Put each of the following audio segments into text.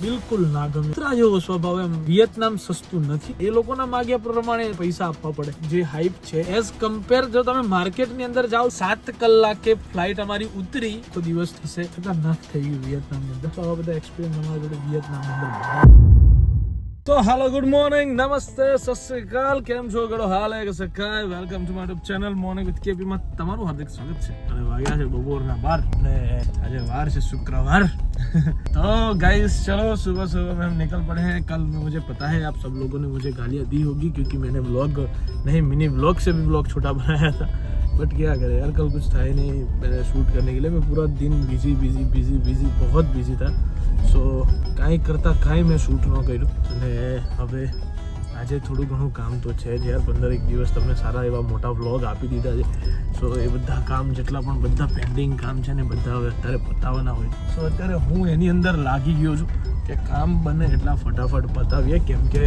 બિલકુલ ના ગમે કૂતરા જેવો સ્વભાવ એમ વિયેતનામ સસ્તું નથી. એ લોકોના માગ્યા પ્રમાણે પૈસા આપવા પડે. જે હાઈપ છે એઝ કમ્પેર જો તમે માર્કેટની અંદર જાઓ, સાત કલાકે ફ્લાઇટ અમારી ઉતરી, તો દિવસ થશે. ખતરનાક થઈ ગયું વિયેતનામની અંદર. તો આવા બધા એક્સપિરિયન્સ અમારા જોડે વિયેતનામની અંદર. તો હાલો ગુડ મોર્નિંગ નમસ્તે સત શ્રી અકાલ કેમ છો ગળો હાલ હે કે સખાય welcome to my YouTube channel morning with KP માં તમારું હાર્દિક સ્વાગત છે અને વાગ્યા છે બપોરના બાર અને આજે વાર છે શુક્રવાર तो गाइस चलो सुबह सुबह में हम निकल पड़े हैं कल मुझे पता है आप सब लोगों ने मुझे गालियाँ दी होगी क्योंकि मैंने व्लॉग नहीं मिनी व्लॉग से भी व्लॉग छोटा बनाया था बट क्या करें यार कल कुछ था ही नहीं मैंने शूट करने के लिए मैं पूरा दिन बिजी बिजी बिजी बिजी बहुत बिजी था સો કાંઈ કરતાં કાંઈ મેં શૂટ ન કર્યું અને હવે આજે થોડું ઘણું કામ તો છે જ યાર પંદર એક દિવસ તમને સારા એવા મોટા વ્લોગ આપી દીધા છે સો એ બધા કામ જેટલા પણ બધા પેન્ડિંગ કામ છે ને બધા હવે અત્યારે પતાવવાના હોય સો અત્યારે હું એની અંદર લાગી ગયો છું કે કામ બને એટલા ફટાફટ પતાવીએ કેમ કે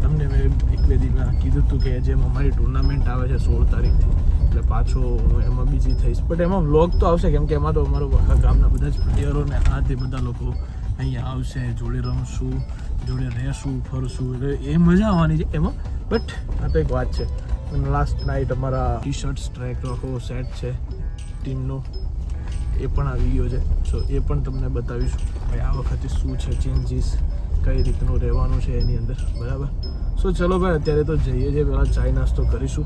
તમને મેં એક બે દિવસમાં કીધું હતું કે જેમ અમારી ટુર્નામેન્ટ આવે છે સોળ તારીખથી એટલે પાછો એમાં બિઝી થઈશ. બટ એમાં વ્લોગ તો આવશે, કેમ કે એમાં તો અમારું આખા ગામના બધા જ પ્લેયરોને આ તે બધા લોકો અહીંયા આવશે, જોડે રમશું, જોડે રહેશું, ફરશું. એટલે એ મજા આવવાની છે એમાં. બટ આ તો એક વાત છે. લાસ્ટ નાઇટ અમારા ટી શર્ટ ટ્રેક આખો સેટ છે ટીમનો એ પણ આવી ગયો છે. સો એ પણ તમને બતાવીશું. ભાઈ, આ વખતે શું છે ચેન્જીસ કઈ રીતનું રહેવાનું છે એની અંદર. બરાબર? સો ચલો ભાઈ, અત્યારે તો જઈએ છીએ. પહેલાં ચાય નાસ્તો કરીશું.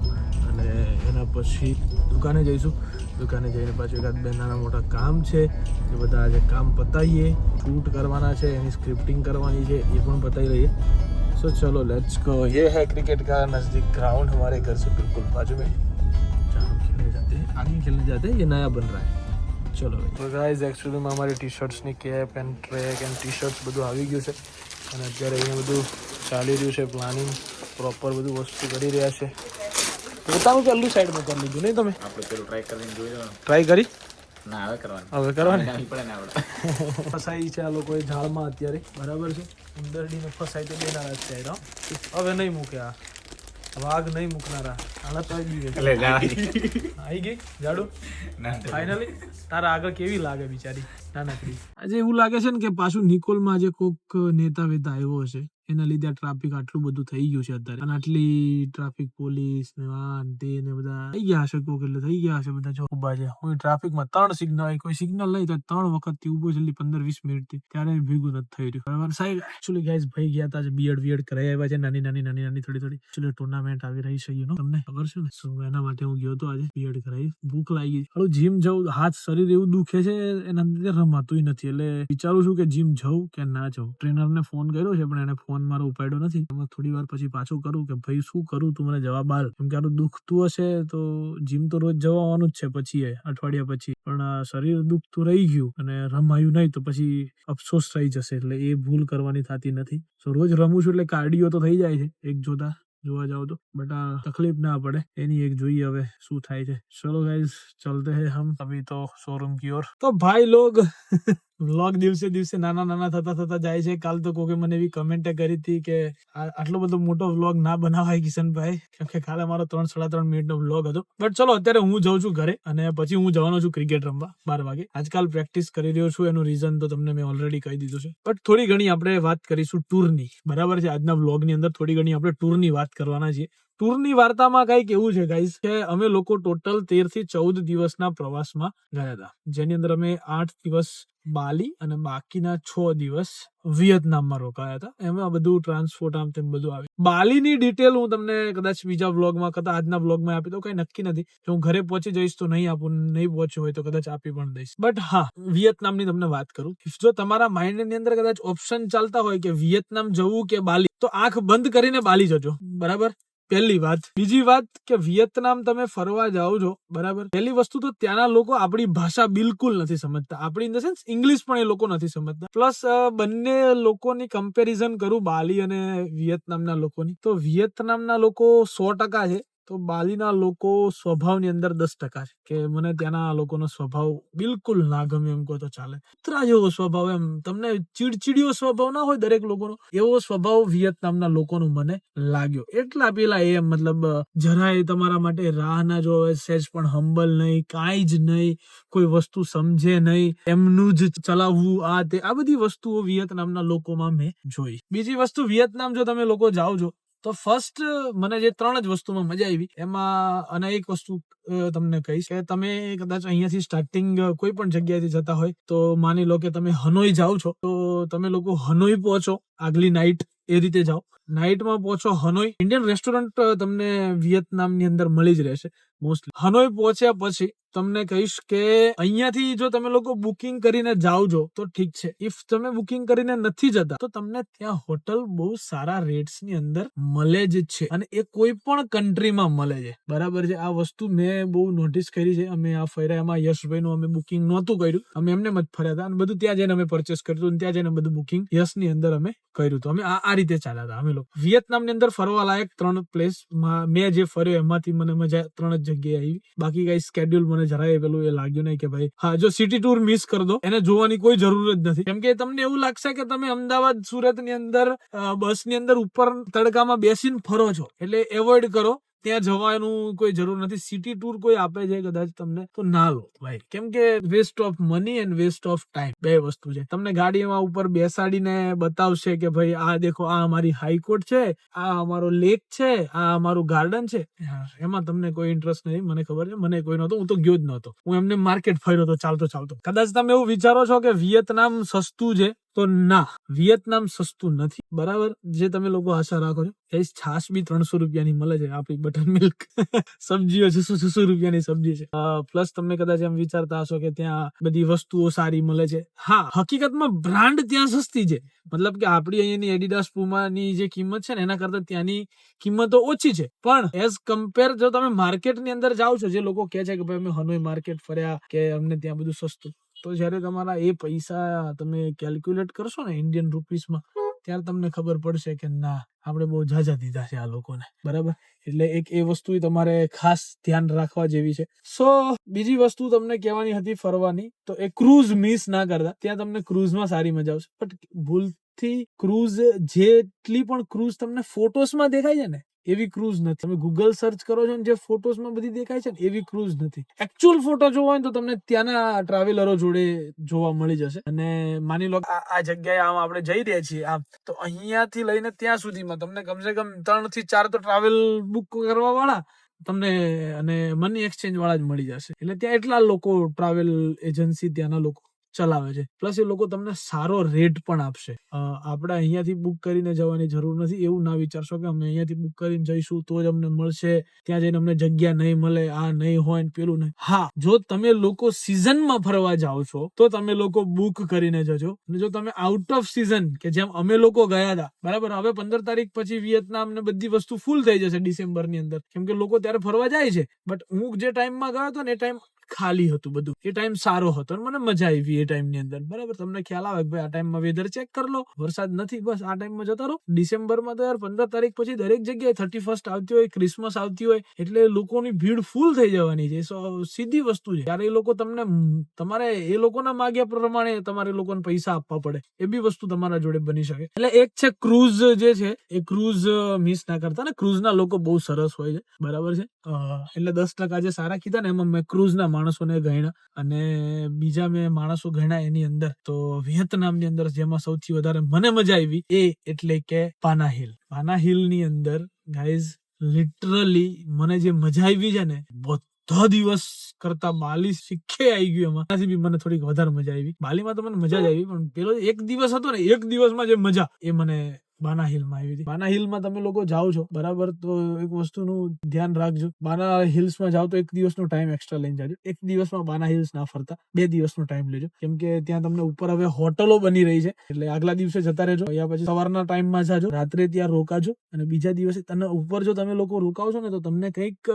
અને એના પછી દુકાને જઈશું દુકાને જઈને પાછું એકાદ બે નાના મોટા કામ છે એ બધા આજે કામ પતાવીએ શૂટ કરવાના છે એની સ્ક્રિપ્ટિંગ કરવાની છે એ પણ પતાવી લઈએ सो चलो लेट्स गो ये है क्रिकेट का नज़दीक ग्राउंड हमारे घर से बिल्कुल बाजू में जहाँ हम खेलने जाते हैं आगे खेलने जाते हैं ये नया बन रहा है ચલો ભાઈ તો ગાઈઝ એકચ્યુઅલીમાં અમારી T શર્ટ્સની cap and track and T shirts બધું આવી ગયું છે અને અત્યારે અહીંયા બધું ચાલી રહ્યું છે પ્લાનિંગ પ્રોપર બધું વસ્તુ કરી રહ્યા છે પોતાનું પહેલું સાઈડમાં કરી લીધું નહીં તમે? આપણે પેલું ટ્રાય કરીને જોઈ લેવાનું. ટ્રાય કરી? ના હવે કરવાનું. હવે કરવાની? પડે ને આપણે ફસાઈ છે આ લોકોએ ઝાડમાં અત્યારે બરાબર છે? ઉંદરડીને ફસાઈ તો દેનારા છે હવે નહીં મૂકે આ. વાઘ નહીં મૂકનારા. આના તો આવી ગઈ એટલે આવી ગઈ? ઝાડુ ફાઇનલી તારા આગળ કેવી લાગે બિચારી? નાનકડી. આજે એવું લાગે છે ને કે પાછું નિકોલમાં આજે કોક નેતા વેતા આવ્યો હશે. એના લીધે આ ટ્રાફિક આટલું બધું થઈ ગયું છે અત્યારે. અને આટલી ટ્રાફિક પોલીસ ને આ તે ને બધા થઈ ગયા હશે કોક એટલે થઈ ગયા હશે બધા જો. ઊભા છે. હું ટ્રાફિકમાં ત્રણ સિગ્નલ કોઈ સિગ્નલ નહીં, તો ત્રણ વખતથી ઊભો છેલ્લી પંદર વીસ મિનિટથી. ત્યારે ભેગું નથી થઈ રહ્યું. બરાબર? સાહેબ એકચુઅલી ગાઈઝ ભાઈ ગયા હતા બીએડ બીએડ કરાઈ આવ્યા છે. નાની નાની નાની નાની થોડી થોડી. એકચુઅલી ટુર્નામેન્ટ આવી રહી છે યુ તમને ખબર છે ને? સો એના માટે હું ગયો હતો આજે બીએડ કરાવી ભૂખ લાગી. હાલું જીમ જવું હાથ, શરીર એવું દુખે છે, એના લીધે રમાતું નથી. એટલે વિચારું છું કે જીમ જવું કે ના જવું ટ્રેનરને ફોન કર્યો છે, પણ એને ફોન ફોન મારો ઉપાડ્યો નથી. એમાં થોડી વાર પછી પાછું કરું કે ભાઈ શું કરું તું મને જવાબ આલ. કેમ કે આનું દુખતું હશે તો જીમ તો રોજ જવાનું જ છે પછી અઠવાડિયા પછી. પણ શરીર દુખતું રહી ગયું અને રમાયું નહીં તો પછી અફસોસ થઈ જશે એટલે એ ભૂલ કરવાની થતી નથી. સો રોજ રમું છું એટલે કાર્ડિયો તો થઈ જાય છે એક જોતા જોવા જાઓ તો. બટ આ તકલીફ ના પડે એની એક જોઈએ હવે શું થાય છે. ચલો ગાઈઝ ચલતે હે હમ. અભી તો શોરૂમ કી ઓર. તો ભાઈ લોગ. વ્લોગ દિવસે દિવસે નાના નાના થતા થતા જાય છે. કાલ તો કોકે મને એવી કમેન્ટ કરી હતી કે આટલો બધો મોટો વ્લોગ ના બનાવાય કિશનભાઈ. કેમ કે કાલે મારો ત્રણ, સાડા ત્રણ મિનિટનો વ્લોગ હતો. બટ ચલો, અત્યારે હું જાઉં છું ઘરે અને પછી હું જવાનો છું ક્રિકેટ રમવા બાર વાગે. આજકાલ પ્રેક્ટિસ કરી રહ્યો છું, એનું રીઝન તો તમને મેં ઓલરેડી કહી દીધું છે. બટ થોડી ઘણી આપણે વાત કરીશું ટૂરની બરાબર છે? આજના વ્લોગની અંદર થોડી ઘણી આપણે ટૂરની વાત કરવાના છીએ. ટૂરની વાર્તામાં કંઈક એવું છે ગાઈસ કે અમે લોકો ટોટલ તેરથી ચૌદ દિવસના પ્રવાસમાં ગયા હતા. જેની અંદર અમે આઠ દિવસ બાલી અને બાકીના છ દિવસ વિયેતનામમાં રોકાયા હતા. એમાં બધું ટ્રાન્સપોર્ટ આમ તેમ બધું આવ્યું. બાલીની ડિટેલ હું તમને કદાચ બીજા વ્લોગમાં કદાચ આજના વ્લોગમાં આપી તો કઈ નક્કી નથી. જો હું ઘરે પહોંચી જઈશ તો નહીં આપું, નહીં પહોંચ્યું હોય તો કદાચ આપી પણ દઈશ. બટ હા, વિયેતનામની તમને વાત કરું. જો તમારા માઇન્ડની અંદર કદાચ ઓપ્શન ચાલતા હોય કે વિયેતનામ જવું કે બાલી, તો આંખ બંધ કરીને બાલી જજો. બરાબર? પહેલી વાત. બીજી વાત કે વિયેતનામ તમે ફરવા જાઓ છો, બરાબર? પહેલી વસ્તુ તો ત્યાંના લોકો આપણી ભાષા બિલકુલ નથી સમજતા. આપણી ઇન ધ સેન્સ ઇંગ્લિશ પણ એ લોકો નથી સમજતા. પ્લસ બંને લોકોની કમ્પેરિઝન કરું બાલી અને વિયેતનામના લોકોની. તો વિયેતનામના લોકો સો ટકા છે. તો બાલીના લોકો સ્વભાવની અંદર દસ ટકા છે કે મને ત્યાંના લોકોનો સ્વભાવ બિલકુલ ના ગમે એમ કહો તો ચાલે. કૂતરા જેવો સ્વભાવ એમ. તમને ચીડચીડિયો સ્વભાવ ના હોય દરેક લોકોનો, એવો સ્વભાવ વિયેતનામના લોકોનો મને લાગ્યો. એટલા પેલા એ મતલબ જરાય તમારા માટે રાહ ના જોવે સેજ પણ હંબલ નહીં, કાંઈ જ નહીં, કોઈ વસ્તુ સમજે નહીં, એમનું જ ચલાવવું, આ તે, આ બધી વસ્તુઓ વિયેતનામના લોકોમાં મેં જોઈ. બીજી વસ્તુ વિયેતનામ જો તમે લોકો જાઓ છો તો ફર્સ્ટ મને જે ત્રણ જ વસ્તુમાં મજા આવી, એમાં અને એક વસ્તુ તમને કહીશ કે તમે કદાચ અહીંયાથી સ્ટાર્ટિંગ કોઈ પણ જગ્યાએથી જતા હોય, તો માની લો કે તમે હનોઈ જાઓ છો, તો તમે લોકો હનોઈ પહોંચો આગલી નાઇટ એ રીતે જાઓ. નાઇટમાં પહોંચો હનોઈ. ઇન્ડિયન રેસ્ટોરન્ટ તમને વિયેતનામની અંદર મળી જ રહેશે મોસ્ટલી હનોઈ પહોંચ્યા પછી તમને કહીશ કે અહીંયાથી જો તમે લોકો બુકિંગ કરીને જાઓ છો, તો ઠીક છે. ઇફ તમે બુકિંગ કરીને નથી જતા, તો તમને ત્યાં હોટલ બહુ સારા રેટ્સની અંદર મળે જ છે. અને એ કોઈ પણ કન્ટ્રીમાં મળે છે. બરાબર છે? આ વસ્તુ મેં બહુ નોટિસ કરી છે. અમે આ ફર્યામાં યશભાઈ નું અમે બુકિંગ નહોતું કર્યું. અમે એમને જ ફર્યા હતા. અને બધું ત્યાં જઈને અમે પરચેસ કર્યું હતું. ત્યાં જઈને બધું બુકિંગ યશની અંદર અમે કર્યું હતું. અમે આ આ રીતે ચાલ્યા હતા. અમે લોકો વિયેતનામની અંદર ફરવા લાયક ત્રણ પ્લેસ મેં જે ફર્યો એમાંથી મને મજા ત્રણ જ જગ્યાએ આવી. બાકી કઈ સ્કેડ્યુલ મને જરાય પેલું એ લાગ્યું નહીં કે ભાઈ, હા, જો સિટી ટૂર મિસ કરી દો, એને જોવાની કોઈ જરૂર જ નથી. કેમ કે તમને એવું લાગશે કે તમે અમદાવાદ સુરતની અંદર બસની અંદર ઉપર તડકામાં બેસીને ફરો છો. એટલે એવોઇડ કરો. ત્યાં જવાનું કોઈ જરૂર નથી. સિટી ટૂર કોઈ આપે છે કદાચ તમને? તો ના લો ભાઈ. કેમ કે waste of money and waste of time બે વસ્તુ છે. તમને ગાડીમાં ઉપર બેસાડીને બતાવશે કે ભાઈ આ દેખો આ અમારી હાઈકોર્ટ છે આ અમારો લેક છે આ અમારું ગાર્ડન છે. એમાં તમને કોઈ ઇન્ટરેસ્ટ નહીં મને ખબર છે. મને કોઈ નહોતો હું તો ગયો જ નહોતો. હું એમને માર્કેટ ફર્યો તો ચાલતો ચાલતો. કદાચ તમે એવું વિચારો છો કે વિયેતનામ સસ્તું છે તો ના, વિયેતનામ સસ્તું નથી. બરાબર? જે તમે લોકો આશા રાખો છો. એ છાશ બી ત્રણસો રૂપિયાની મળે છે, આપણી બટર મિલ્ક સબ્જીઓ છસો છસો રૂપિયાની સબ્જી છે? પ્લસ તમને કદાચ એમ વિચારતા હશો કે ત્યાં બધી વસ્તુઓ સારી મળે છે. હા, હકીકતમાં બ્રાન્ડ ત્યાં સસ્તી છે. મતલબ કે આપણી અહીંયાની એડિડાસ પુમાની જે કિંમત છે ને, એના કરતા ત્યાંની કિંમતો ઓછી છે. પણ એઝ કમ્પેર જો તમે માર્કેટની અંદર જાઓ છો, જે લોકો કહે છે કે ભાઈ અમે હનોઈ માર્કેટ ફર્યા કે અમને ત્યાં બધું સસ્તું. તો જ્યારે તમારા એ પૈસા તમે કેલ્ક્યુલેટ કરશો ને ઇન્ડિયન રૂપીસમાં ત્યારે તમને ખબર પડશે કે ના, આપણે બહુ ઝાઝા દીધા છે આ લોકોને. બરાબર? એટલે એક એ વસ્તુ તમારે ખાસ ધ્યાન રાખવા જેવી છે. સો બીજી વસ્તુ તમને કહેવાની હતી ફરવાની, તો એ ક્રૂઝ મિસ ના કરતા. ત્યાં તમને ક્રૂઝમાં સારી મજા આવશે. બટ ભૂલથી ક્રૂઝ જેટલી પણ ક્રૂઝ તમને ફોટોસમાં દેખાય છે ને એવી ક્રૂઝ નથી. તમે ગૂગલ સર્ચ કરો છો ને જે ફોટોસમાં બધી દેખાય છે ને, એવી ક્રૂઝ નથી. એકચ્યુઅલ ફોટો જોવા હોય તો તમને ત્યાંના ટ્રાવેલરો જોડે જોવા મળી જશે. અને માની લો આ જગ્યાએ આમ આપણે જઈ રહ્યા છીએ, આમ, તો અહીંયાથી લઈને ત્યાં સુધીમાં તમને કમસે કમ ત્રણથી ચાર તો ટ્રાવેલ બુક કરવા વાળા તમને અને મની એક્સચેન્જ વાળા જ મળી જશે. એટલે ત્યાં એટલા લોકો ટ્રાવેલ એજન્સી ત્યાંના લોકો ચલાવે છે. પ્લસ એ લોકો તમને સારો રેટ પણ આપશે. આપણે અહીંયાથી બુક કરીને જવાની જરૂર નથી. એવું ના વિચારશો કે અમે અહીંયાથી બુક કરીને જઈશું તો જ અમને મળશે. ત્યાં જઈને અમને જગ્યા નહીં મળે, આ નહીં હોય ને પેલું નહીં. હા, જો તમે લોકો સિઝનમાં ફરવા જાઓ છો, તો તમે લોકો બુક કરીને જજો. અને જો તમે આઉટ ઓફ સિઝન કે જેમ અમે લોકો ગયા હતા, બરાબર? હવે પંદર તારીખ પછી વિયેતનામ ને બધી વસ્તુ ફૂલ થઈ જશે ડિસેમ્બરની અંદર. કેમ કે લોકો ત્યારે ફરવા જાય છે. બટ હું જે ટાઈમમાં ગયો હતો ને એ ટાઈમ ખાલી હતું બધું. એ ટાઈમ સારો હતો મને મજા આવી એ ટાઈમની અંદર. બરાબર? તમને ખ્યાલ આવે ભાઈ આ ટાઈમમાં વેધર ચેક કરી લો. વરસાદ નથી, બસ આ ટાઈમમાં જતા રહો. ડિસેમ્બરમાં તો યાર પંદર તારીખ પછી દરેક જગ્યાએ થર્ટી ફર્સ્ટ આવતી હોય ક્રિસમસ આવતી હોય, એટલે લોકોની ભીડ ફૂલ થઈ જવાની છે. સીધી વસ્તુ છે. ત્યારે એ લોકો તમને તમારે એ લોકોના માગ્યા પ્રમાણે તમારે લોકોને પૈસા આપવા પડે. એ બી વસ્તુ તમારા જોડે બની શકે. એટલે એક છે ક્રૂઝ જે છે, એ ક્રૂઝ મિસ ના કરતા ને ક્રૂઝના લોકો બહુ સરસ હોય છે. બરાબર છે? એટલે દસ ટકા જે સારા કીધા ને, એમાં મેં ક્રૂઝ ના માણસોને ગણ્યા અને બીજા મેં માણસો ગણ્યા એની અંદર. તો વિયેતનામની અંદર જેમાં સૌથી વધારે મને મજા આવી એ એટલે કે પાના હિલ. પાના હિલની અંદર ગાઈઝ લિટરલી મને જે મજા આવી છે ને, બધા દિવસ કરતા બાલી શીખે આવી ગયું એમાં. એનાથી બી મને થોડીક વધારે મજા આવી. બાલીમાં તો મને મજા જ આવી, પણ પેલો એક દિવસ હતો ને, એક દિવસમાં જે મજા, એ મને બાના હિલમાં આવી હતી. બાના હિલમાં તમે લોકો જાઓ છો, બરાબર? તો એક વસ્તુનું ધ્યાન રાખજો. બાના હિલ્સમાં જાઓ તો એક દિવસનો ટાઈમ એક્સ્ટ્રા લઈને જાજો. એક દિવસમાં બાના હિલ્સ ના ફરતા. બે દિવસનો ટાઈમ લેજો. કેમ કે ત્યાં તમને ઉપર હવે હોટલો બની રહી છે. એટલે આગલા દિવસે જતા રહેજો. યા પછી સવારના ટાઈમમાં જાજો. રાત્રે ત્યાં રોકાજો. અને બીજા દિવસે તને ઉપર જો તમે લોકો રોકાવશો ને, તો તમને કંઈક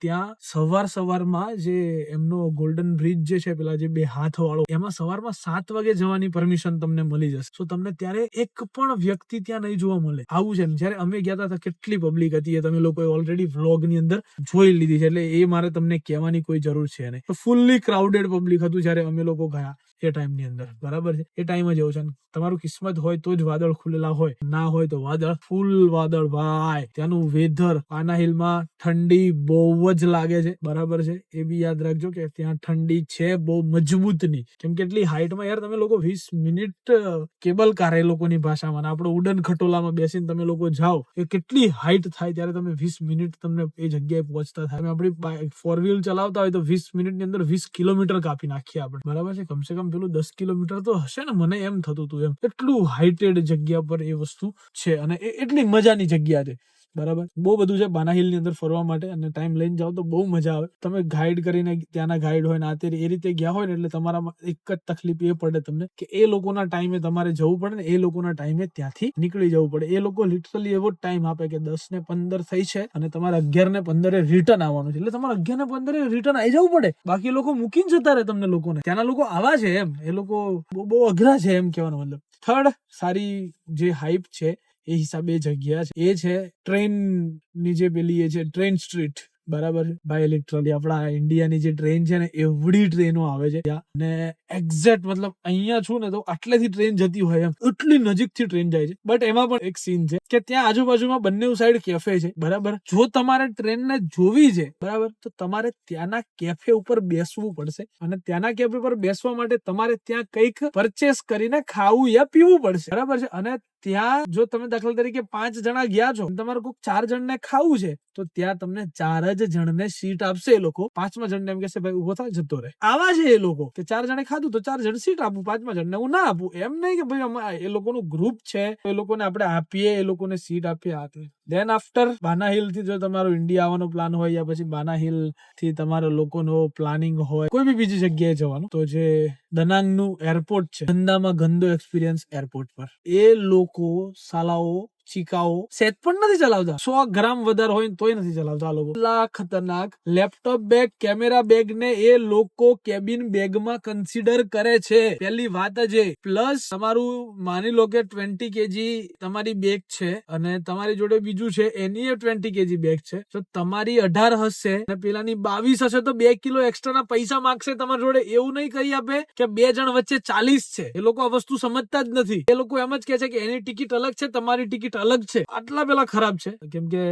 ત્યાં સવાર સવારમાં જે એમનો ગોલ્ડન બ્રિજ જે છે, પેલા જે બે હાથ વાળો, એમાં સવારમાં સાત વાગે જવાની પરમિશન તમને મળી જશે. તો તમને ત્યારે એક પણ વ્યક્તિ ત્યાં નહીં જોવા મળે. આવું છે જ્યારે અમે ગયા હતા કેટલી પબ્લિક હતી એ તમે લોકોએ ઓલરેડી વ્લોગની અંદર જોઈ લીધી છે. એટલે એ મારે તમને કહેવાની કોઈ જરૂર છે નહીં. ફૂલ્લી ક્રાઉડેડ પબ્લિક હતું જ્યારે અમે લોકો ગયા એ ટાઈમની અંદર. બરાબર છે? એ ટાઈમ જ એવું છે. તમારું કિસ્મત હોય તો જ વાદળ ખુલેલા હોય. ના હોય તો વાદળ ફૂલ વાદળ. ભાઈ, ત્યાંનું વેધર પાના હિલમાં ઠંડી બહુ જ લાગે છે. બરાબર છે? એ બી યાદ રાખજો કે ત્યાં ઠંડી છે બહુ મજબૂતની. કેમ કે એટલી હાઈટમાં યાર તમે લોકો વીસ મિનિટ કેબલ કાર લોકોની ભાષામાં આપણો ઉડન ખટોલામાં બેસીને તમે લોકો જાઓ, એ કેટલી હાઈટ થાય ત્યારે તમે વીસ મિનિટ તમને એ જગ્યાએ પહોંચતા થાય. આપણી ફોર વ્હીલ ચલાવતા હોય તો વીસ મિનિટની અંદર વીસ કિલોમીટર કાપી નાખીએ આપણે. બરાબર છે? કમસે કમ પેલું દસ કિલોમીટર તો હશે ને? મને એમ થતું હતું એમ. એટલું હાઈટેડ જગ્યા પર એ વસ્તુ છે અને એટલી મજાની જગ્યા છે. બરાબર? બહુ બધું છે બાના હિલની અંદર ફરવા માટે અને ટાઈમ લઈને જાઓ તો બહુ મજા આવે. તમે ગાઈડ કરીને ત્યાંના ગાઈડ હોય ને આ એ રીતે ગયા હોય ને એટલે તમારામાં એક જ તકલીફ એ પડે તમને કે એ લોકોના ટાઈમે તમારે જવું પડે ને એ લોકોના ટાઈમે ત્યાંથી નીકળી જવું પડે. એ લોકો લિટરલી એવો ટાઈમ આપે કે દસ ને પંદર થઈ છે અને તમારે અગિયાર ને પંદરે રિટર્ન આવવાનું છે. એટલે તમારે અગિયાર ને પંદરે રિટર્ન આવી જવું પડે. બાકી લોકો મૂકીને જતા રહે તમને લોકોને. ત્યાંના લોકો આવા છે એમ. એ લોકો બહુ અઘરા છે એમ કહેવાનો મતલબ. થર્ડ સારી જે હાઈપ છે એ હિસાબે જગ્યા છે. એ છે ટ્રેનની જે પેલી એ છે, ટ્રેન સ્ટ્રીટ. બરાબર? ભાઈ લિટરલી આપણા ઇન્ડિયાની જે ટ્રેન છે ને, એવડી ટ્રેનો આવે છે. ત્યાં ને એક્ઝેક્ટ મતલબ અહીંયા છું ને તો આટલેથી ટ્રેન જતી હોય એમ. એટલી નજીકથી ટ્રેન જાય છે. બટ એમાં પણ એક સીન છે કે ત્યાં આજુબાજુમાં બંને સાઈડ કેફે છે. બરાબર? જો તમારે ટ્રેનને જોવી છે, બરાબર? તો તમારે ત્યાંના કેફે ઉપર બેસવું પડશે. અને ત્યાંના કેફે પર બેસવા માટે તમારે ત્યાં કંઈક પરચેસ કરીને ખાવું યા પીવું પડશે. બરાબર છે? અને ત્યાં જો તમે દાખલા તરીકે પાંચ જણા ગયા છો, તમારે કોઈક ચાર જણને ખાવું છે, તો ત્યાં તમને ચાર જ જણને સીટ આપશે એ લોકો. પાંચમા જણને એમ કહેશે, ભાઈ ઊભો થાય જતો રહે. આવા છે એ લોકો કે ચાર જણે ખાધું તો ચાર જણ સીટ આપું, પાંચમા જણને હું ના આપું. એમ નહીં કે ભાઈ અમા- એ લોકોનું ગ્રુપ છે, એ લોકોને આપણે આપીએ, એ લોકોને સીટ આપીએ આ તે દેન આફ્ટર બાના હિલથી જો તમારો ઇન્ડિયા આવવાનો પ્લાન હોય યા પછી બાના હિલથી તમારો લોકોનો પ્લાનિંગ હોય, કોઈ બી બીજી જગ્યાએ જવાનું, તો જે દનાંગનું એરપોર્ટ છે, ધંધામાં ગંદો એક્સપિરિયન્સ એરપોર્ટ પર. એ લોકો સાલાઓ ચીકાઓ સેટ પણ નથી ચલાવતા. સો ગ્રામ વધારે હોય તોય નથી ચલાવતા લોકો. ખતરનાક લેપટોપ બેગ કેમેરા બેગ ને એ લોકો કેબિન બેગમાં કન્સિડર કરે છે. પહેલી વાત જ પ્લસ તમારું માની લો કે ટ્વેન્ટી કેજી તમારી બેગ છે અને તમારી જોડે બીજું છે, એની એ ટ્વેન્ટી કેજી બેગ છે. તો તમારી અઢાર હશે અને પેલાની બાવીસ હશે તો બે કિલો એક્સ્ટ્રા ના પૈસા માંગશે તમારી જોડે. એવું નહીં કહી આપે કે બે જણ વચ્ચે ચાલીસ છે. એ લોકો આ વસ્તુ સમજતા જ નથી. એ લોકો એમ જ કે છે કે એની ટિકિટ અલગ છે, તમારી ટિકિટ અલગ છે. આટલા પેલા ખરાબ છે. કેમ કે,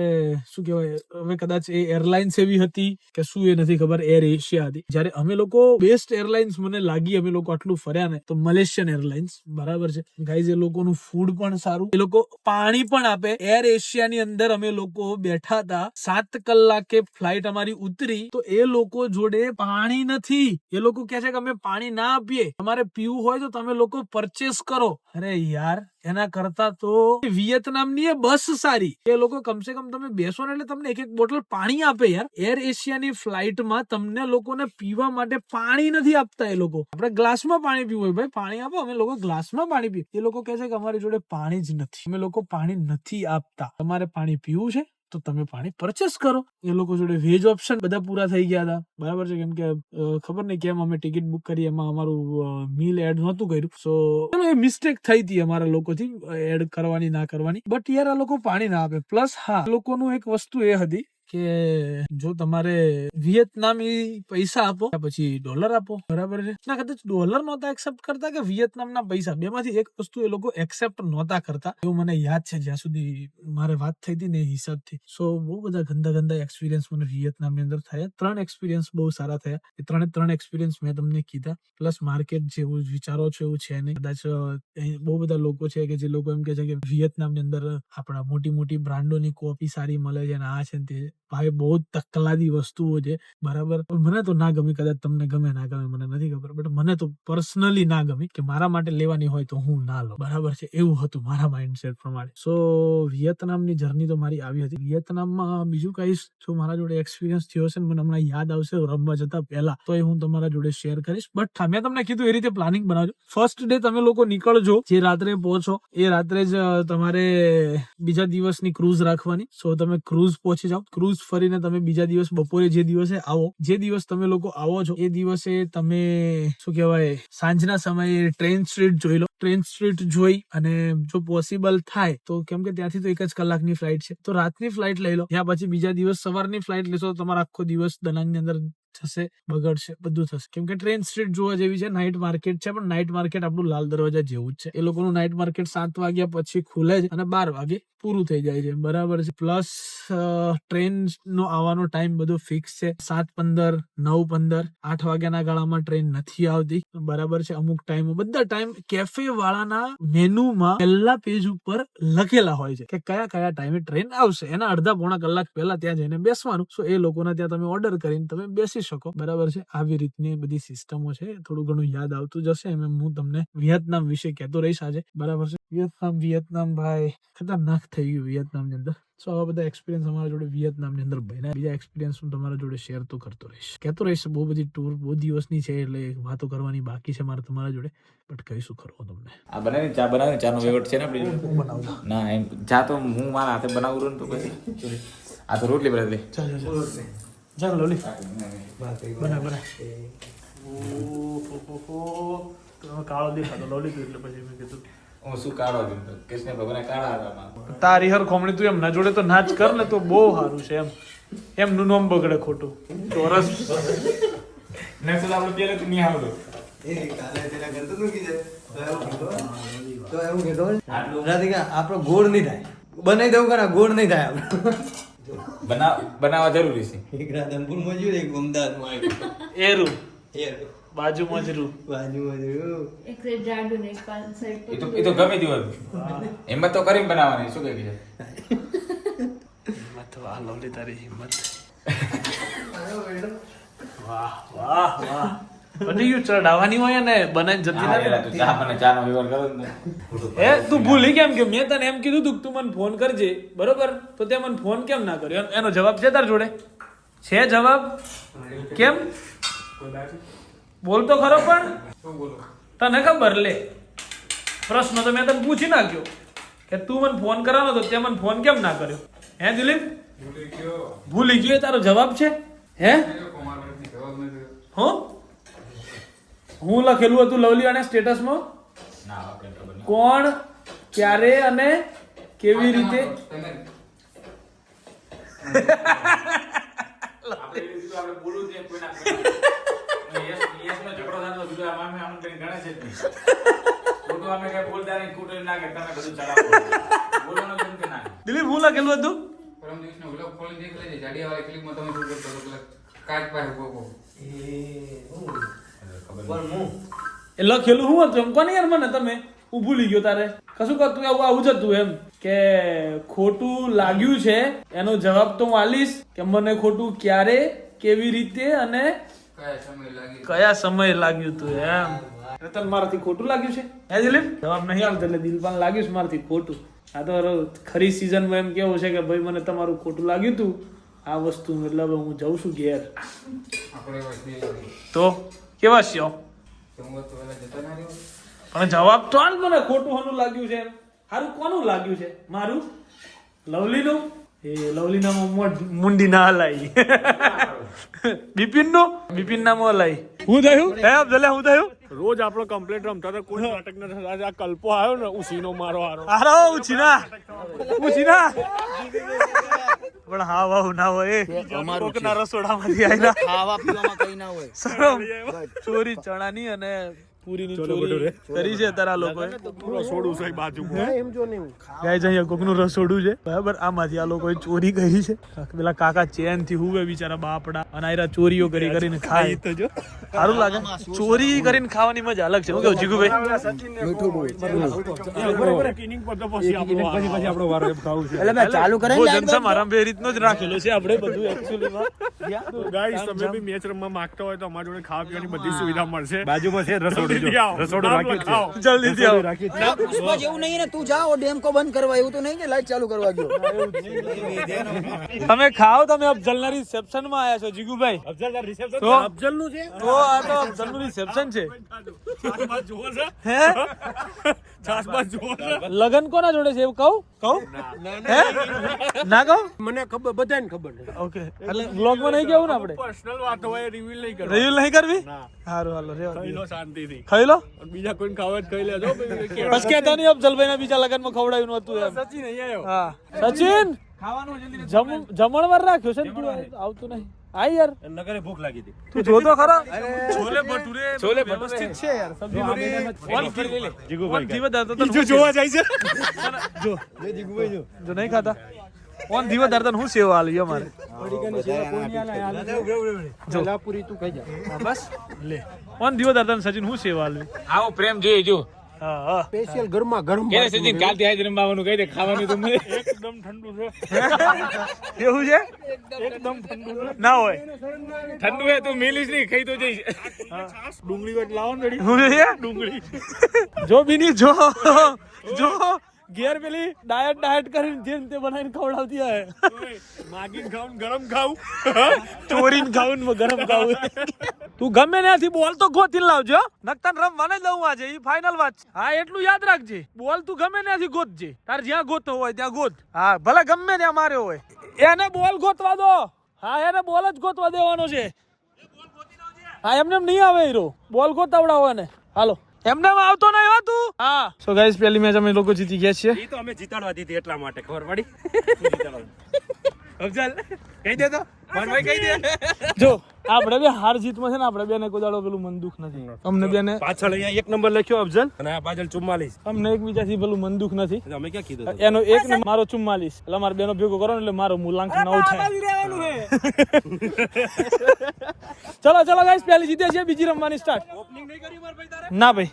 શું કહેવાય, હવે કદાચ એ એરલાઇન્સ એવી હતી કે શું એ નથી ખબર એર એશિયા હતી. જ્યારે અમે લોકો બેસ્ટ એરલાઇન્સ મને લાગી અમે લોકો આટલું ફર્યા ને, તો મલેશિયન એરલાઇન્સ બરાબર છે. ગાઈઝ એ લોકોનું ફૂડ પણ સારું. એ લોકો પાણી પણ આપે. એર એશિયાની અંદર અમે લોકો બેઠા હતા. સાત કલાકે ફ્લાઇટ અમારી ઉતરી. તો એ લોકો જોડે પાણી નથી. એ લોકો કહે છે કે અમે પાણી ના આપીએ. તમારે પીવું હોય તો તમે લોકો પરચેસ કરો. અરે યાર એના કરતા તો વિયેતનામની એ બસ સારી. એ લોકો કમસે કમ તમે બેસો ને એટલે તમને એક એક બોટલ પાણી આપે યાર. એર એશિયાની ફ્લાઇટમાં તમને લોકોને પીવા માટે પાણી નથી આપતા એ લોકો. આપણે ગ્લાસમાં પાણી પીવું હોય. ભાઈ, પાણી આપો, અમે લોકો ગ્લાસમાં પાણી પીએ. એ લોકો કહે છે કે અમારી જોડે પાણી જ નથી. અમે લોકો પાણી નથી આપતા. તમારે પાણી પીવું છે? તો તમે પાણી પરચેસ કરો. એ લોકો જોડે વેજ ઓપ્શન બધા પૂરા થઈ ગયા હતા. બરાબર છે? કેમ કે ખબર નહીં કેમ અમે ટિકિટ બુક કરી, એમાં અમારું મીલ એડ નહોતું કર્યું. સો એ મિસ્ટેક થઈ હતી અમારા લોકોથી એડ કરવાની, ના કરવાની. બટ યાર આ લોકો પાણી ના આપે. પ્લસ હા, લોકોનું એક વસ્તુ એ હતી કે જો તમારે વિયેતનામી પૈસા આપો પછી ડોલર આપો, બરાબર છે? ના, કદાચ ડોલર નહોતા એક્સેપ્ટ કરતા કે વિયેતનામના પૈસા? બેમાંથી એક વસ્તુ એ લોકો એક્સેપ્ટ નહોતા કરતા. એવું મને યાદ છે, જ્યાં સુધી મારે વાત થઈ હતી ને એ હિસાબથી સો બહુ બધા ગંદા ગંદા એક્સપિરિયન્સ મને વિયેતનામની અંદર થયા. ત્રણ એક્સપિરિયન્સ બહુ સારા થયા. એ ત્રણે ત્રણ એક્સપિરિયન્સ મેં તમને કીધા. પ્લસ માર્કેટ જેવું વિચારો છો એવું છે નહીં. કદાચ બહુ બધા લોકો છે કે જે લોકો એમ કે છે કે વિયેતનામની અંદર આપણા મોટી મોટી બ્રાન્ડોની કોપી સારી મળે છે અને આ છે તે ભાઈ, બહુ તકલાદી વસ્તુઓ છે. બરાબર? મને તો ના ગમી, કદાચ તમને ગમે, ના ગમે, મને નથી ખબર. બટ મને તો પર્સનલી ના ગમી કે મારા માટે લેવાની હોય તો હું ના લઉં. બરાબર છે? એવું હતું મારા માઇન્ડસેટ પ્રમાણે. સો વિયેતનામની જર્ની તો મારી આવી હતી. વિયેતનામમાં બીજું કહીશ જો મારા જોડે એક્સપિરિયન્સ થયો છે મને હમણાં યાદ આવશે રમવા જતા પહેલા તો એ હું તમારા જોડે શેર કરીશ. બટ મેં તમને કીધું એ રીતે પ્લાનિંગ બનાવજો. ફર્સ્ટ ડે તમે લોકો નીકળજો, જે રાત્રે પહોંચો, એ રાત્રે જ તમારે બીજા દિવસની ક્રૂઝ રાખવાની. સો તમે ક્રૂઝ પહોંચી જાઓ. ક્રૂઝ ક્રુઝ ફરીને તમે બીજા દિવસ બપોરે જે દિવસે આવો, જે દિવસ તમે લોકો આવો છો, એ દિવસે તમે, શું કહેવાય, સાંજના સમયે ટ્રેન સ્ટ્રીટ જોઈ લો. ટ્રેન સ્ટ્રીટ જોઈ અને જો પોસિબલ થાય, તો કેમ કે ત્યાંથી તો એક જ કલાકની ફ્લાઇટ છે. તો રાતની ફ્લાઇટ લઈ લો. ત્યાં પછી બીજા દિવસ સવારની ફ્લાઇટ લેશો તો તમારો આખો દિવસ દનાંગની અંદર થશે, બગડશે, બધું થશે. કેમ કે ટ્રેન સ્ટ્રીટ જોવા જેવી છે નાઇટ માર્કેટ છે, પણ નાઇટ માર્કેટ આપણું લાલ દરવાજા જેવું જ છે. એ લોકોનું નાઇટ માર્કેટ સાત વાગ્યા પછી ખુલે છે અને બાર વાગે પૂરું થઈ જાય છે. બરાબર છે. પ્લસ ટ્રેન નો આવવાનો ટાઈમ બધો ફિક્સ છે. સાત પંદર, નવ પંદર, આઠ વાગ્યાના ગાળામાં ટ્રેન નથી આવતી. બરાબર છે. અમુક ટાઈમ બધા ટાઈમ કેફે વાળાના મેનુમાં પહેલા પેજ ઉપર લખેલા હોય છે કે કયા કયા ટાઈમે ટ્રેન આવશે. એના અડધા પોણા કલાક પહેલા ત્યાં જઈને બેસવાનું. સો એ લોકોના ત્યાં તમે ઓર્ડર કરીને તમે બેસી શકો. બરાબર છે? આવી રીતની બધી સિસ્ટમો છે. થોડું ઘણું યાદ આવતું જશે એમ એમ હું તમને વિયેતનામ વિશે કહેતો રહીશ આજે. બરાબર છે? વિયેતનામ વિયેતનામ ભાઈ ખતરનાક થઈ ગયું વિયેતનામની અંદર. સો આવા બધા એક્સપિરિયન્સ અમારા જોડે વિયેતનામની અંદર બન્યા. બીજા એક્સપિરિયન્સ હું તમારા જોડે શેર તો કરતો રહીશ. કહેતો રહીશ બહુ બધી ટૂર બહુ દિવસની છે એટલે વાતો કરવાની બાકી છે મારે તમારા જોડે. બટ કહીશું ખરો તમને. આ બનાવી ચા બનાવી ચાનો વેવટ છે ને આપણી જોડે? ના એમ ચા તો હું મારા હાથે બનાવું તો પછી. આ તો રોટલી બનાવી દે. ચાલ loli. Benar લોલી બના બના તમે કાળો દેખાતો લોલી તું એટલે પછી મેં કીધું હું શું કાળો છું કૃષ્ણ ભગવાને કાળા હતા તારી હર ખોમણી તું એમ ના જોડે તો નાચ કર ને તો બહુ સારું છે એમ એમનું નામ બગડે ખોટું ચોરસ ને તો આપણે પહેલેથી નહીં આવડું. એવું કીધું આપણો ગોળ નહીં થાય બનાવી દઉં કે ગોળ નહીં થાય આપણો બનાવ બનાવવા જરૂરી છે. એક રાધનપુરમાં જોયું એક અમદાવાદમાં આવ્યું એરું. એરું. બાજુ જ બાજુ મજરૂ. એક સાઈડ જાડું ને એક પાછળ સાઈડ એ તો એ તો ગમે તે હોય. હિંમત તો કરીને બનાવવાની શું કહે છે? હિંમત વાહ લવલી તારી હિંમત. વાહ વાહ વાહ. બધી ગયું ચડાવવાની હોય ને બનાવીને જતી નથી. ચા મને ચાનો વ્યવહાર કરો ને. એ તું ભૂલી કેમ કે મેં તને એમ કીધું તું તું મને ફોન કરજે બરોબર? તો તે મને ફોન કેમ ના કર્યો? એનો- જવાબ છે તાર જોડે? છે જવાબ? કેમ? બોલતો ખરો પણ? તને ખબર? લે. પ્રશ્ન તો મેં તને પૂછી નાખ્યો કે તું મને ફોન કરાવનો તો તે મને ફોન કેમ ના કર્યો? હે દિલીપ? ભૂલી ગયો. એ તારો જવાબ છે? હે? હું? હું લખેલું હતું લવલી અને સ્ટેટસમાં. કોણ ક્યારે અને કેવી રીતે? દિલીપ હું લખેલું હતું? પરમ દિવસનો vlog ખોલી દેખ લેજે. જાડિયાવાળી clipમાં તમે શું કરતા કાચ પાસે. પણ એ લખેલું હું હતું એમ. કોને યાર મને તમે? હું ભૂલી ગયો તારે. કશું કરતું આવું આવું જ હતું એમ. કે ખોટું લાગ્યું છે એનો જવાબ તો હું આલીશ કે મને ખોટું ક્યારે કેવી રીતે અને કયા સમય લાગ્યું તું એમ. એટલે તને મારાથી ખોટું લાગ્યું છે? હે દિલીપ? જવાબ નહીં આવતો એટલે દિલપાન લાગ્યું છે મારાથી ખોટું. આ તો ખરી સિઝનમાં એમ કેવું છે કે ભાઈ મને તમારું ખોટું લાગ્યું હતું. આ વસ્તુ એટલે હું જઉં છું ઘેર. એવા. તો? કેવા છો. પણ જવાબ તો આલ મને ખોટું હોનું લાગ્યું છે હારું કોનું લાગ્યું છે? મારું? લવલીનું? એ લવલીનામાં મોઢ મુંડી ના હલાઈ. બિપિન નો બિપિન નામ હલાઈ. હું થયું? હે જલે હું થયું? રોજ આપણો કમ્પ્લેટ રમતા હતા કોઈ નાટક ન થતા આ કલ્પો આવ્યો ને ઉસીનો મારો આરો આરો ઉછીના. ઉછીના. પણ હા વાહ ના હોય. કોકના રસોડામાંથી આયલા. ખાવા પીવામાં કઈ ના હોય. ચોરી ચણાની અને પૂરીની ચોરી કરી છે તારા લોકોએ. રસોડું છે બાજુમાં ગાય અહીંયા કોકનું રસોડું છે. બરાબર આમાંથી આ લોકોએ ચોરી કરી છે. પેલા કાકા ચેનથી હુવે બિચારા બાપડા અને આયરા ચોરીઓ કરી કરીને ખાય. સારું લાગે. ચોરી કરીને ખાવાની મજા અલગ છે. હું કેવું જીગુભાઈ? કિનિંગ પર તો પછી આપણો પછી પછી આપણો વારો એમ ખાવું છે. એટલે મેં ચાલુ કરે ભોજન બે રીતનો જ રાખેલો છે. આપણે બધું એકચ્યુઅલીમાં ગાઈસ તમે બી મેચ રમવા માંગતા હોય તો અમારા જોડે ખાવા પીવાની બધી સુવિધા મળશે. બાજુમાં છે રસોડું. રસોડું. પુષ્પા જેવું નહીં ને તું જાઓ ડેમ કો બંધ કરવા એવું તો નહીં કે લાઈટ ચાલુ કરવા ગયો. તમે ખાઓ તમે અફઝલના રિસેપ્શનમાં આયા છો જીગુભાઈ. અફઝલના તો? અફઝલનું છે? તો આ તો અફઝલનું રિસેપ્શન છે. હે? લગન કોના જોડે છે એવું કહું? કહું? હે? ના. કહું? મને ખબર બધાને ખબર ઓકે. એટલે બ્લોગમાં નહીં કેવું ને આપણે? પર્સનલ વાત હોય રિવીલ નહીં કરવી રિવીલ નહીં કરવી? સારું હાલો રેવા. શાંતિથી. ખાઈ લો. બીજા કોઈને ખાવા જ ખાઈ લેજો. બસ કહેતા નહીં અફઝલભાઈ ના બીજા લગનમાં ખવડાવ્યું નતું એમ. સચિન અહીંયા આવ્યો. હા. સચિન? જમ- જમણવાર રાખ્યો છે ને આવતું નહીં. આ યાર. નગરે ભૂખ લાગી હતી. તું જોતો ખરો? છોલે ભટુરે છોલે વ્યવસ્થિત છે યાર. સબ્જી રોટી ઓન ઘી લે. જીગુભાઈ ઓન ઘી તો તને જો હું જોવા જાય છે. જો. જો નહીં ખાતા? ઓન દીવા દર્દન હું સેવા આલી અમારે જો. તું કહી જા. બસ. લે. ઓન દીવા દર્દન સજીન હું સેવા આલી? આવો પ્રેમ જોઈએ જો. હા હા. સ્પેશિયલ ગરમા ગરમ કે સચિન કાલથી આજ રમવાનું કહી દે ખાવાનું તો મળે એકદમ ઠંડુ છે. એવું છે? એકદમ ઠંડુ ના હોય. ઠંડુ હે તું મિલીશ નહીં ખાઈ તો જઈશ. ડુંગળી વાટ લાવો ને હું છે? ડુંગળી. જો બીની જો. જો. ઘેર પેલી ડાયટ ડાયટ કરીને જેમ તે બનાવીને ખવડાવતી હોય. માગીને ખાવું ગરમ ખાવું ચોરીને ખાવું ગરમ ખાવું તું ગમે ત્યાંથી બોલ તો ગોતીને લાવજો નકતન રમવાને દઉં આજે એ ફાઇનલ વાત છે. હા એટલું યાદ રાખજે. બોલ તું ગમે ત્યાંથી ગોતજે. તાર જ્યાં ગોતો હોય ત્યાં ગોત. હા ભલે ગમે ત્યાં માર્યો હોય. એને બોલ ગોતવા દો. હા એને બોલ જ ગોતવા દેવાનો છે. હા એમને એમ નહીં આવે હીરો. બોલ ગોતાવડાવો એને. હાલો. એમને એમ આવતો નહીં હો તું. હા. સો ગાઈસ પહેલી મેચ અમે લોકો જીતી ગયા છીએ. એ તો અમે જીતાડવા દીધી એટલા માટે ખબર પડી? અફઝલ કહી દે તો. મનભાઈ કહી દે. જો આપણે બે હાર જીતમાં છે ને આપણે બેને કોઈ દાડો પેલું મન દુખ નથી. અમને બેને પાછળ અહીંયા એક નંબર લખ્યો અફઝલ. અને આ પાછળ ચુમ્માલીસ. અમને એકબીજાથી પેલું મન દુખ નથી. અમે ક્યાં કીધું એનો એક ને મારો ચુમ્માલીસ. એટલે મારા બેનો ભેગો કરો ને એટલે મારો મૂલાંક નવ થાય. ચલો ચલો ગાઈસ પહેલી જીતે છે બીજી રમવાની સ્ટાર્ટ ના ભાઈ.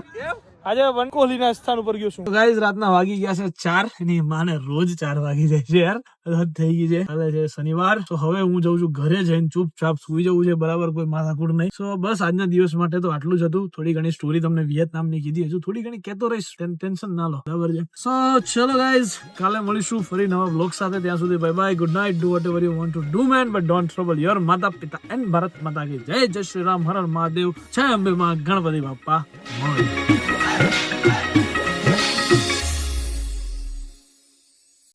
આજે વન કોહલી ના સ્થાન ઉપર ગયો છું. ગાઈસ રાતના વાગી ગયા છે ચારની માને રોજ ચાર વાગી જાય છે યાર. હદ થઈ ગઈ છે. હવે છે શનિવાર. તો હવે હું જઉં છું ઘરે જઈને ચૂપચાપ સુઈ જવું છે. બરાબર, કોઈ માથાકૂટ નહીં. સો બસ આજના દિવસ માટે તો આટલું જ હતું. થોડી ઘણી સ્ટોરી તમને વિયેતનામની કીધી હજુ. થોડી ઘણી કેતો રહીશ. ટેન્શન ના લો. બરાબર છે. સો ચલો ગાઈઝ કાલે મળીશું ફરી નવા બ્લોગ સાથે. ત્યાં સુધી bye bye good night do whatever you want to do man but don't trouble your માતા પિતા એન્ડ ભારત માતા કી જય. જય શ્રી રામ, હર મહાદેવ. જય અંબે માં ગણપતિ બાપ્પા મોરયા.